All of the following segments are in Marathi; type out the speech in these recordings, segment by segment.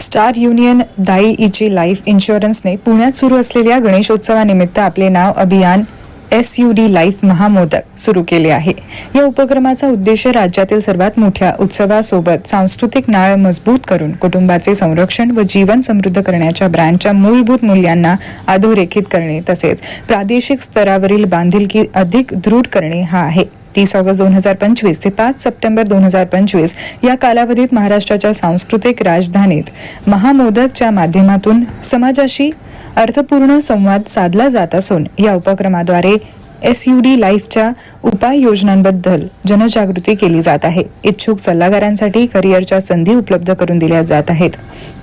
Star Union Dai Ichi Life इन्शुरन्सने पुण्यात सुरू असलेल्या गणेशोत्सवानिमित्त आपले नाव अभियान एस यू डी लाईफ महामोदक सुरू केले आहे. या उपक्रमाचा उद्देश राज्यातील सर्वात मोठ्या उत्सवासोबत सांस्कृतिक नाळ मजबूत करून कुटुंबाचे संरक्षण व जीवन समृद्ध करण्याच्या ब्रँडच्या मूलभूत मूल्यांना अधोरेखित करणे तसेच प्रादेशिक स्तरावरील बांधिलकी अधिक दृढ करणे हा आहे. तीस ऑगस्ट दोन हजार पंचवीस ते पाच सप्टेंबर दोन हजार पंचवीस या कालावधीत महाराष्ट्राच्या सांस्कृतिक राजधानीत महामोदकच्या माध्यमातून समाजाशी अर्थपूर्ण संवाद साधला जात असून या उपक्रमाद्वारे एस यू डी लाईफच्या उपाययोजनांबद्दल जनजागृती केली जात आहे. इच्छुक सल्लागारांसाठी करिअरच्या संधी उपलब्ध करून दिल्या जात आहेत.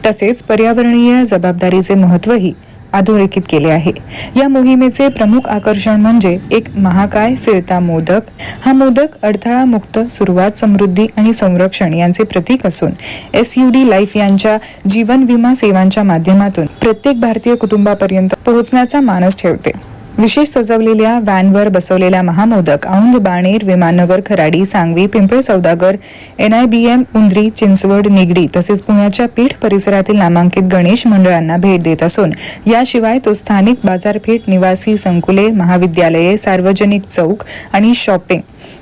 तसेच पर्यावरणीय जबाबदारीचे महत्त्वही अधोरेखित केले आहे. या मोहिमेचे प्रमुख आकर्षण म्हणजे एक महाकाय फिरता मोदक. हा मोदक अडथळा मुक्त सुरुवात समृद्धी आणि संरक्षण यांचे प्रतीक असून एस यू डी लाईफ यांच्या जीवन विमा सेवांच्या माध्यमातून प्रत्येक भारतीय कुटुंबापर्यंत पोहोचण्याचा मानस ठेवते. विशेष सजवलेल्या व्हॅनवर बसवलेला महामोदक औंध बाणेर विमाननगर खराडी सांगवी पिंपळे सौदागर एनआयबीएम उंद्री चिंचवड निगडी तसेच पुण्याच्या पीठ परिसरातील नामांकित गणेश मंडळांना भेट देत असून याशिवाय तो स्थानिक बाजारपेठ निवासी संकुले महाविद्यालये सार्वजनिक चौक आणि शॉपिंग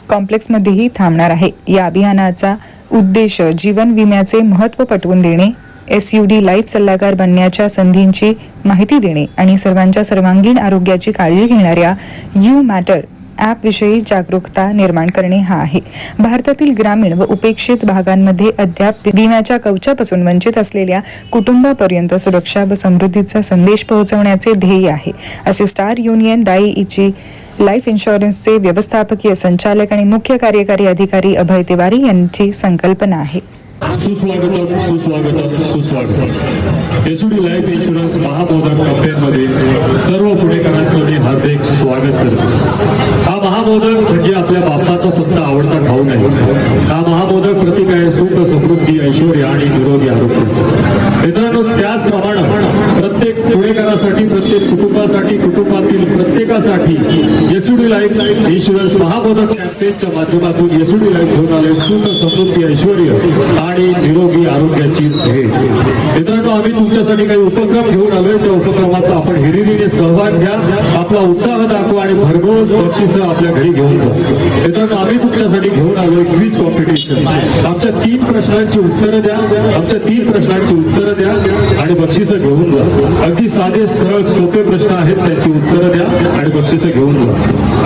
कॉम्प्लेक्समध्येही थांबणार आहे. या अभियानाचा उद्देश जीवन विम्याचे महत्त्व पटवून देणे एस यू डी लाईफ सल्लागार बनण्याच्या संधींची माहिती देणे आणि सर्वांच्या सर्वांगीण आरोग्याची काळजी घेणाऱ्या यू मॅटर ॲपविषयी जागरूकता निर्माण करणे हा आहे. भारतातील ग्रामीण व उपेक्षित भागांमध्ये अद्याप विम्याच्या कवचापासून वंचित असलेल्या कुटुंबापर्यंत सुरक्षा व समृद्धीचा संदेश पोहोचवण्याचे ध्येय आहे. असे Star Union Dai Ichi Life इन्शुरन्सचे व्यवस्थापकीय संचालक आणि मुख्य कार्यकारी अधिकारी अभय तिवारी यांची संकल्पना आहे. सुस्वागतम सुस्वागतम सुस्वागतम. एसुडी लाईफ इन्शुरन्स महाबोधक कंपनीमध्ये सर्व पुणेकरांचं मी हार्दिक स्वागत करतो. हा महाबोधक म्हणजे आपल्या बापाचा फक्त आवडता भाऊ नाही. हा महाबोधक प्रतीक आहे सुख समृद्धी ऐश्वर आणि निरोगी आरोग्य. मित्रांनो त्याचप्रमाणे प्रत्येक पुणेकरासाठी प्रत्येक कुटुंबासाठी कुटुंब कुटुंबातील प्रत्येकासाठी एसुडी लाईफ इन्शुरन्स महामोदक कॅम्पेनच्या माध्यमातून एसुडी लाईफ घेऊन आले. सुख समृद्धी ऐश्वर्य आणि निरोगी आरोग्याची भेट. मित्रांनो आम्ही तुमच्यासाठी काही उपक्रम घेऊन आलोय. त्या उपक्रमाचा आपण हिरिरीने सहभाग घ्या आपला उत्साह दाखवा आणि भरघोस बक्षीस आपल्या घरी घेऊन जा. त्याच्यात आम्ही तुमच्यासाठी घेऊन आलोय क्विज कॉम्पिटिशन आमच्या तीन प्रश्नांची उत्तरं द्या आमच्या तीन प्रश्नांची उत्तरं द्या आणि बक्षिसं घेऊन जा. अगदी साधे सरळ सोपे प्रश्न आहेत त्यांची उत्तरं द्या आणि बक्षिसं घेऊन जा.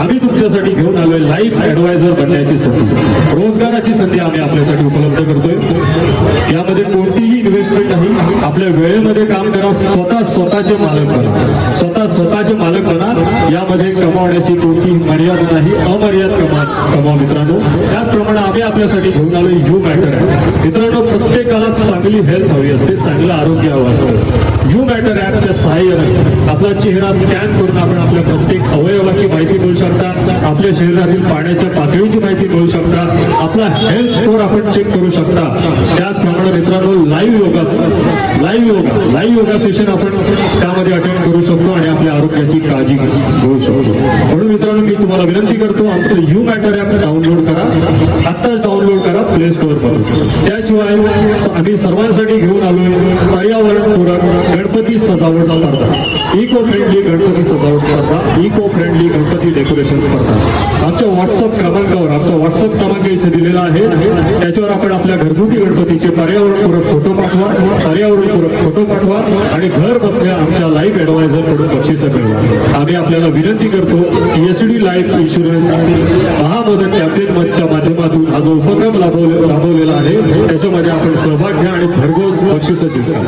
आम्ही तुमच्यासाठी घेऊन आलोय लाईफ ऍडवायझर बनण्याची संधी. रोजगाराची संधी आम्ही आपल्यासाठी उपलब्ध करतोय. यामध्ये कोणतीही इन्व्हेस्टमेंट नाही. आपल्या वेळेमध्ये काम करा स्वतः स्वतःचे मालक करा स्वतः स्वतःचे मालक बना. यामध्ये कमावण्याची कोणतीही मर्यादा नाही अमर्याद कमा कमाव मित्रांनो. त्याचप्रमाणे आम्ही आपल्यासाठी घेऊन आलो यू मॅटर. आहे मित्रांनो प्रत्येकाला चांगली हेल्थ हवी असते चांगलं आरोग्य हवं असतं. यू मॅटर ॲपच्या सहाय्याने आपला चेहरा स्कॅन करून आपण आपल्या प्रत्येक अवयवाची माहिती मिळू शकता. आपल्या शरीरातील पाण्याच्या पातळीची माहिती मिळू शकता. आपला हेल्थ स्कोर आपण चेक करू शकता. त्याचप्रमाणे मित्रांनो live yoga live yoga live yoga session आपण त्यामध्ये अटेंड करू शकतो आणि आपल्या आरोग्याची काळजी घेऊ शकतो म्हणून मित्रांनो मी तुम्हाला विनंती करतो आमचं यू मॅटर ऍप डाउनलोड करा आत्ताच डाउनलोड करा प्ले स्टोअर त्याशिवाय आम्ही सर्वांसाठी घेऊन आलोय पर्यावरणपूरक गणपती सजावट स्पर्धा. इको फ्रेंडली गणपती सजावट स्पर्धा इको फ्रेंडली गणपती डेकोरेशन स्पर्धा आमच्या व्हॉट्सअप क्रमांकावर आमचा व्हॉट्सअप क्रमांक इथे दिलेला आहे त्याच्यावर आपण आपल्या घरगुती गणपतीचे पर्यावरणपूरक फोटो पाठवा पर्यावरणपूरक फोटो पाठवा आणि घर बसल्या आमच्या लाईफ ॲडवायझरकडून बक्षिसं मिळवा. आम्ही आपल्याला विनंती करतो की डी लाईफ इन्शुरन्स महामदन कॅम्पेन मंचच्या माध्यमातून हा जो उपक्रम राबवले- राबवलेला आहे त्याच्यामध्ये आपण सहभाग घ्या आणि भरघोस बक्षिसं जिंका.